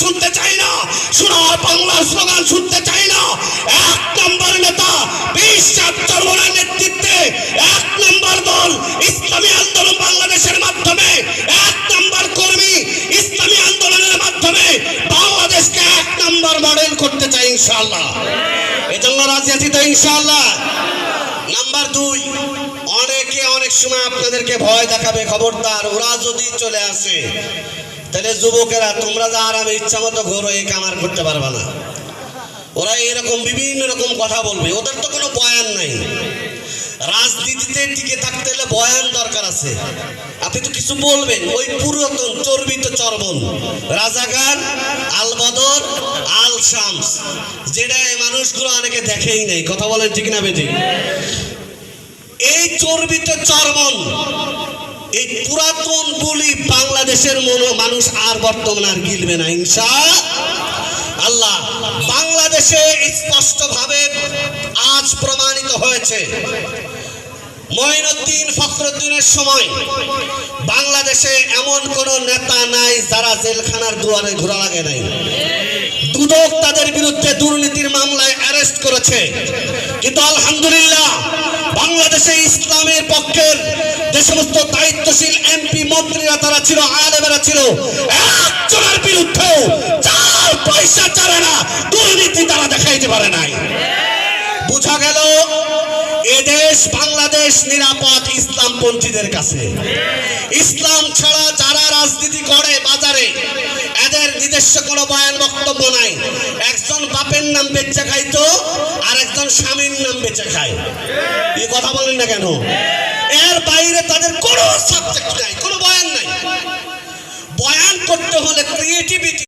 শুনতে চাই না। সোনার বাংলার স্লোগান শুনতে চাই না। এক নম্বর নেতা, বিশ চর্মনের নেতৃত্বে এক নম্বর দল, ইসলামী আন্দোলন বাংলাদেশের মাধ্যমে। এক নম্বর কর্মী, ইসলামী আন্দোলনের মাধ্যমে বাংলাদেশকে এক নম্বর মডেল করতে চাই ইনশাআল্লাহ। এজন্য রাজনীতি তো ইনশাআল্লাহ। নাম্বার দুই, অনেকে অনেক সময় আপনাদেরকে ভয় দেখাবে, খবরদার, ওরা যদি চলে আসে, তাহলে যুবকেরা, তোমরা যা আরামে ইচ্ছা মতো ঘোরো এই কামার করতে পারবে না। ওরা এরকম বিভিন্ন রকম কথা বলবে, ওদের তো কোনো বয়ান নাই। রাজনীতিতে টিকে থাকতে হলে বয়ান দরকার আছে। আপনি তো কিছু বলবেন, ওই পুরাতন, চর্বিত চর্বণ রাজাগার আল বদর আল শামস, যেটা এই মানুষগুলো অনেকে দেখেই নাই, কথা বলেন ঠিক না বেঠিক এই চর্বিত চর্বণ এই পুরাতন বলি বাংলাদেশের মনো মানুষ আর বর্তমানে আর গিলবে না, ইনশা আল্লাহ। বাংলাদেশে স্পষ্টভাবে আজ প্রমাণিত হয়েছে মঈনুদ্দিন ফখরুদ্দিনের সময় বাংলাদেশে এমন কোন নেতা নাই যারা জেলখানার দুয়ারে ঘোরা লাগে নাই। দুদক তাদের বিরুদ্ধে দুর্নীতির মামলায় অ্যারেস্ট করেছে। কিন্তু আলহামদুলিল্লাহ, বাংলাদেশে ইসলামের পক্ষের যে সমস্ত দায়িত্বশীল এমপি মন্ত্রীরা তারা ছিল, আলেমেরা ছিল, একজনের বিরুদ্ধেও চার পয়সা চালে না, দুর্নীতি তারা দেখাইতে পারে নাই। বোঝা গেল এদেশ বাংলাদেশ নিরাপদ ইসলামপন্থীদের কাছে। ইসলাম ছাড়া যারা রাজনীতি করে বাজারে, এদের নিজস্ব কোনো বয়ান বক্তব্য নাই। একজন বাপের নাম বেচে খাইতো আর একজন স্বামীর নাম বেচে খায়। এই কথা বলেন না কেন? এর বাইরে তাদের কোনো সাবজেক্ট নাই, কোনো বয়ান নাই। বয়ান করতে হলে ক্রিয়েটিভিটি